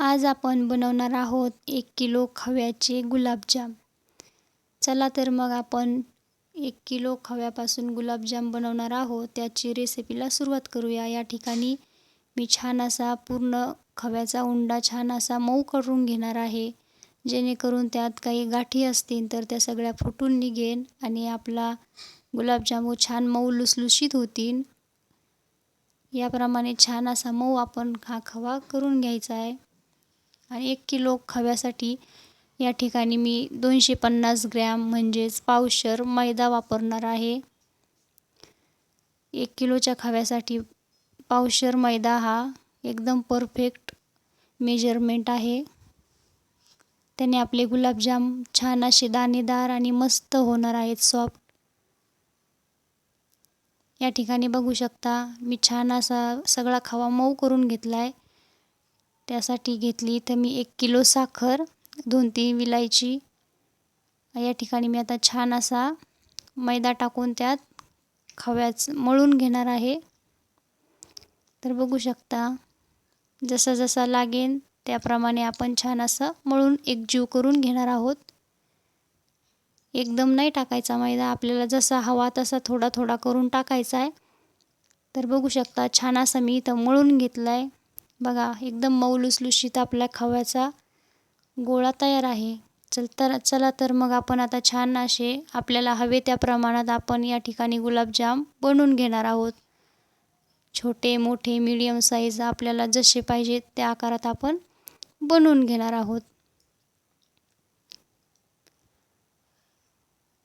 आज आपण बनवणार आहोत एक किलो खव्याचे गुलाबजाम. चला तर मग आपण एक किलो खव्यापासून गुलाबजाम बनवणार आहोत. त्याची रेसिपीला सुरुवात करूया. या ठिकाणी मी छान असा पूर्ण खव्याचा उंडा छान असा मऊ करून घेणार आहे. जेणेकरून त्यात काही गाठी असतील तर त्या सगळ्या फुटून निघेन आणि आपला गुलाबजामू हो छान मऊ लुसलुशीत होतील. याप्रमाणे छान असा मऊ आपण हा खवा करून घ्यायचा आहे. आणि एक किलो खव्यासाठी या ठिकाणी मी दोनशे पन्नास ग्रॅम म्हणजेच पावशर मैदा वापरणार आहे. एक किलोच्या खव्यासाठी पावशर मैदा हा एकदम परफेक्ट मेजरमेंट आहे. त्याने आपले गुलाबजाम छान असे दाणेदार आणि मस्त होणार आहेत सॉफ्ट या ठिकाणी बघू शकता मी छान असा सगळा खवा मऊ करून घेतला आहे त्यासाठी घेतली. तर मी एक किलो साखर दोन तीन विलायची. या ठिकाणी मी आता छान असा मैदा टाकून त्यात खव्याच मळून घेणार आहे. तर बघू शकता जसा जसा लागेल त्याप्रमाणे आपण छान असं मळून एकजीव करून घेणार आहोत. एकदम नाही टाकायचा मैदा आपल्याला जसा हवा तसा थोडा थोडा करून टाकायचा आहे. तर बघू शकता छान असं मी इथं मळून घेतला आहे बघा एकदम मऊ लुसलुशीत आपल्या खव्याचा गोळा तयार आहे. चल तर चला तर मग आपण आता छान असे आपल्याला हवे त्या प्रमाणात आपण या ठिकाणी गुलाबजाम बनवून घेणार आहोत. छोटे मोठे मीडियम साईज आपल्याला जसे पाहिजेत त्या आकारात आपण बनवून घेणार आहोत.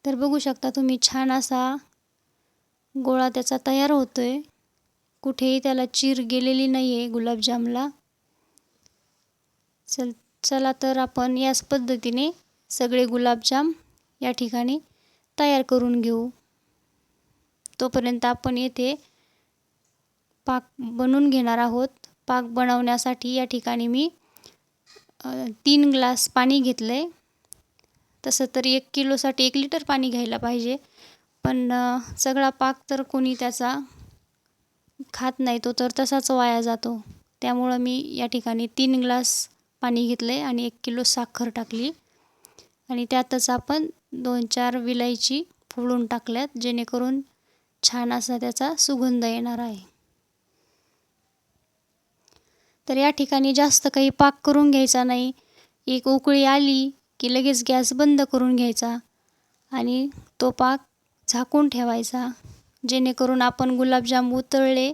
तर बघू शकता तुम्ही छान असा गोळा त्याचा तयार होतोय. कुठेही त्याला चीर गेलेली नाही आहे गुलाबजामला. चल चला तर आपण याच पद्धतीने सगळे गुलाबजाम या ठिकाणी तयार करून घेऊ. तोपर्यंत आपण येथे पाक बनवून घेणार आहोत. पाक बनवण्यासाठी या ठिकाणी मी तीन ग्लास पाणी घेतलं आहे तसं तर एक किलोसाठी एक लिटर पाणी घ्यायला पाहिजे. पण सगळा पाक तर कोणी त्याचा खात नाही तो तर तसाच वाया जातो. त्यामुळं मी या ठिकाणी तीन ग्लास पाणी घेतलं आहे आणि एक किलो साखर टाकली. आणि त्यातच आपण दोन चार विलायची फोडून टाकल्यात जेणेकरून छान असा त्याचा सुगंध येणार आहे. तर या ठिकाणी जास्त काही पाक करून घ्यायचा नाही. एक उकळी आली की लगेच गॅस बंद करून घ्यायचा आणि तो पाक झाकून ठेवायचा. जेणेकरून आपण गुलाबजाम उतळले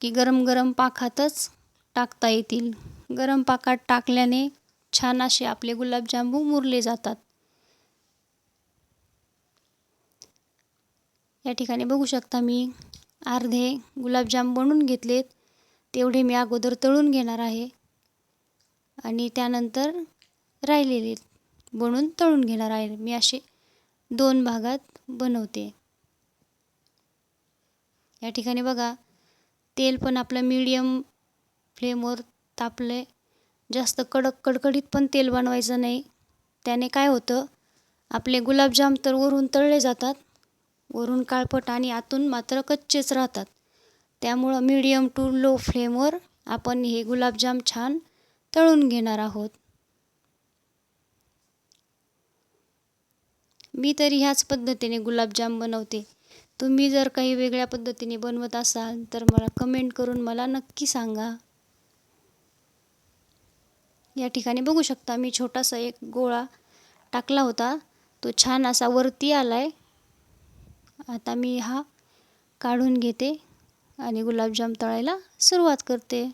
की गरम गरम पाकातच टाकता येतील. गरम पाकात टाकल्याने छान असे आपले गुलाबजामू मुरले जातात. या ठिकाणी बघू शकता मी अर्धे गुलाबजाम बनवून घेतलेत. तेवढे मी अगोदर तळून घेणार आहे. आणि त्यानंतर राहिलेले बनवून तळून घेणार आहे. मी असे दोन भागात बनवते. या ठिकाणी बघा तेल पण आपलं मीडियम फ्लेमवर तापले जास्त कडक कडकडीत पण तेल बनवायचं नाही. त्याने काय होतं आपले गुलाबजाम तर वरून तळले जातात वरून काळपट आणि आतून मात्र कच्चेच राहतात. त्यामुळं मीडियम टू लो फ्लेमवर आपण हे गुलाबजाम छान तळून घेणार आहोत. मी तरी ह्याच पद्धतीने गुलाबजाम बनवते. तुम्ही जर काही वेगळ्या पद्धतीने बनवत असाल तर मला कमेंट करून मला नक्की सांगा. या ठिकाणी बघू शकता मी छोटासा एक गोळा टाकला होता. तो छान असा वरती आला आहे आता मी हा काढून घेते आणि गुलाबजाम तळायला सुरुवात करते.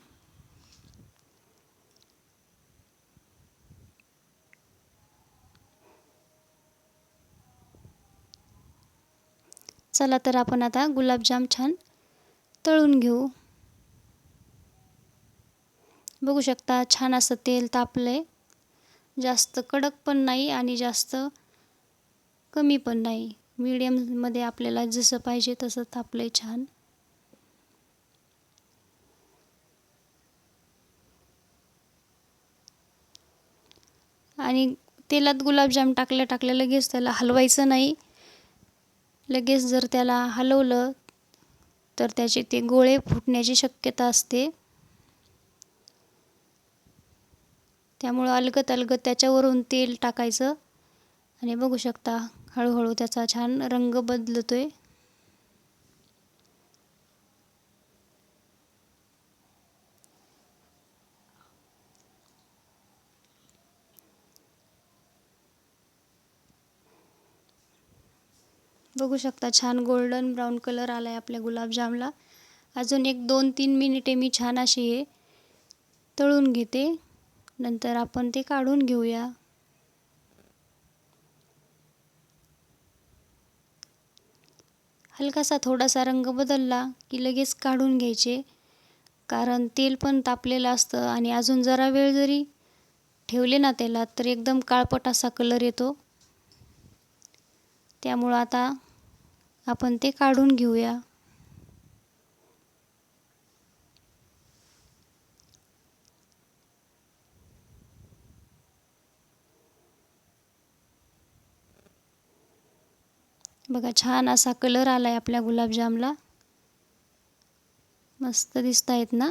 चला तर आपण आता गुलाबजाम छान तळून घेऊ. बघू शकता छान असं तेल तापलं जास्त कडक पण नाही आणि जास्त कमी पण नाही. मीडियममध्ये आपल्याला जसं पाहिजे तसं तापलं छान. आणि तेलात गुलाबजाम टाकल्या टाकल्या लगेच त्याला हलवायचं नाही. लगेच जर त्याला हलवलं तर त्याचे ते गोळे फुटण्याची शक्यता असते. त्यामुळं अलगत अलगत त्याच्यावरून तेल टाकायचं. आणि बघू शकता हळूहळू त्याचा छान रंग बदलतो आहे बघू शकता छान गोल्डन ब्राऊन कलर आला आहे आपल्या गुलाबजामला. अजून एक दोन तीन मिनिटे मी छान अशी हे तळून घेते. नंतर आपण ते काढून घेऊया. हलकासा थोडासा रंग बदलला की लगेच काढून घ्यायचे. कारण तेल पण तापलेलं असतं आणि अजून जरा वेळ जरी ठेवले ना त्याला तर एकदम काळपट असा कलर येतो. त्यामुळं आता आपण ते काढून घेऊया. बघा छान असा कलर आला आहे आपल्या गुलाबजामला. मस्त दिसत आहेत ना?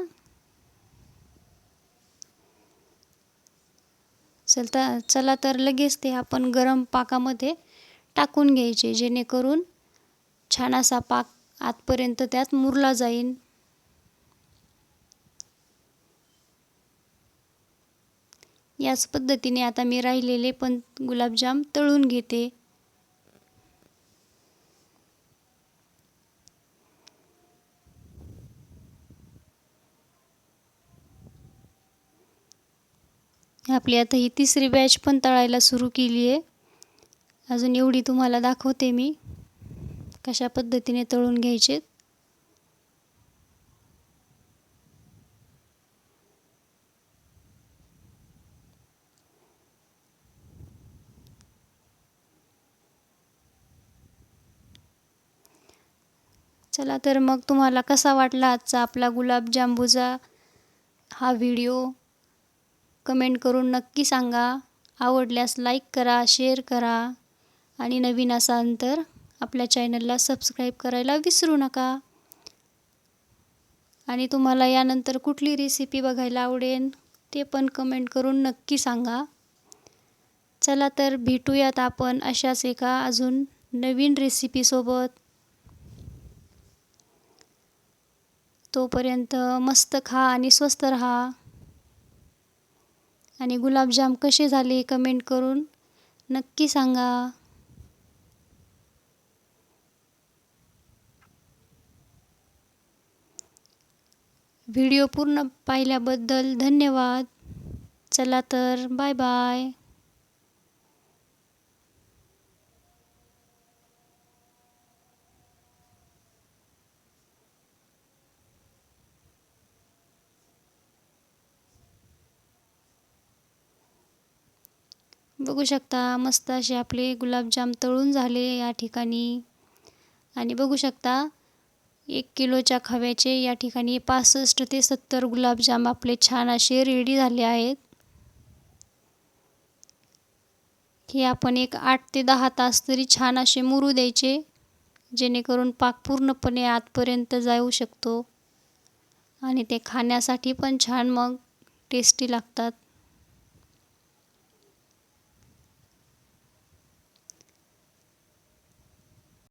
चलता चला तर लगेच ते आपण गरम पाकामध्ये टाकून घ्यायचे जेणेकरून छान असा पाक आतपर्यंत त्यात मुरला जाईल याच पद्धतीने आता मी राहिलेले पण गुलाबजाम तळून घेते. आपली आता ही तिसरी बॅच पण तळायला सुरू केली आहे अजून एवढी तुम्हाला दाखवते मी. कशा पद्धतीने तळून घ्यायचे. चला तर मग तुम्हाला कसा वाटला आजचा आपला गुलाबजांबूचा हा व्हिडिओ? कमेंट करून नक्की सांगा. आवडल्यास लाईक करा शेअर करा. आणि नवीन असाल तर आपल्या चॅनलला सबस्क्राईब करायला विसरू नका. आणि तुम्हाला यानंतर कुठली रेसिपी बघायला आवडेल ते पण कमेंट करून नक्की सांगा. चला तर भेटूयात आपण अशाच एका अजून नवीन रेसिपीसोबत तोपर्यंत मस्त खा आणि स्वस्त राहा. आणि गुलाबजाम कसे झाले कमेंट करून नक्की सांगा. व्हिडिओ पूर्ण पाहिल्याबद्दल धन्यवाद. चला तर बाय बाय. बघू शकता मस्त असे आपले गुलाबजाम तळून झाले या ठिकाणी. आणि बघू शकता एक किलोच्या खव्याचे या ठिकाणी पासष्ट ते सत्तर गुलाबजाम आपले छान असे रेडी झाले आहेत. हे आपण एक आठ ते दहा तास तरी छान असे मुरू द्यायचे जेणेकरून पाक पूर्णपणे आतपर्यंत जाऊ शकतो. आणि ते खाण्यासाठी पण छान मग टेस्टी लागतात.